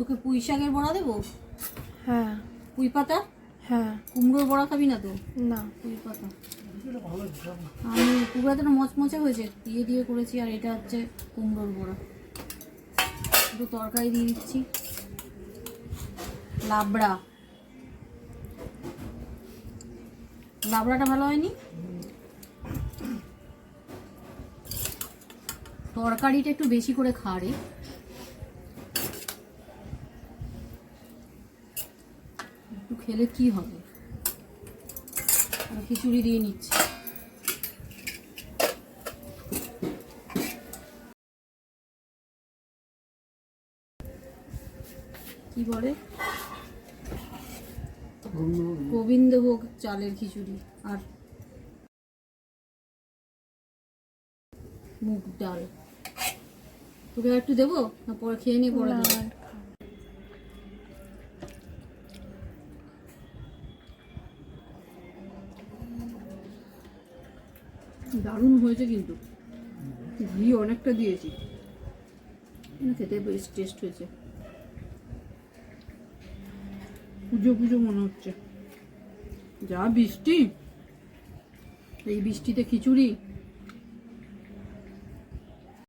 তোকে পুঁই শাকের বড়া দেবো? হ্যাঁ। পুঁই পাতা? হ্যাঁ। কুমড়োর বড়া খাবি না তো? না। পুঁই পাতা। আমি পুঁই পাতাটা মচমচে হয়েছে। দিয়ে দিয়ে করেছি আর এটা হচ্ছে কুমড়োর বড়া। একটু তরকারি দিয়ে দিচ্ছি। লাবড়া। লাবড়াটা ভালো হয়নি? তরকারিটা একটু বেশি করে খা রে। একটু খেলে কি হবে? খিচুড়ি দিয়ে নিচ্ছি। কি বলে? গোবিন্দভোগ চালের খিচুড়ি আর মুগ ডাল। তোকে একটু দেবো? না পরে খেয়ে নিয়ে পরে দারুণ হয়েছে কিন্তু। ঘি অনেকটা দিয়েছি। খেতে বেশ টেস্ট হয়েছে। পুজো পুজো মনে হচ্ছে। যা বৃষ্টি। এই বৃষ্টিতে খিচুড়ি।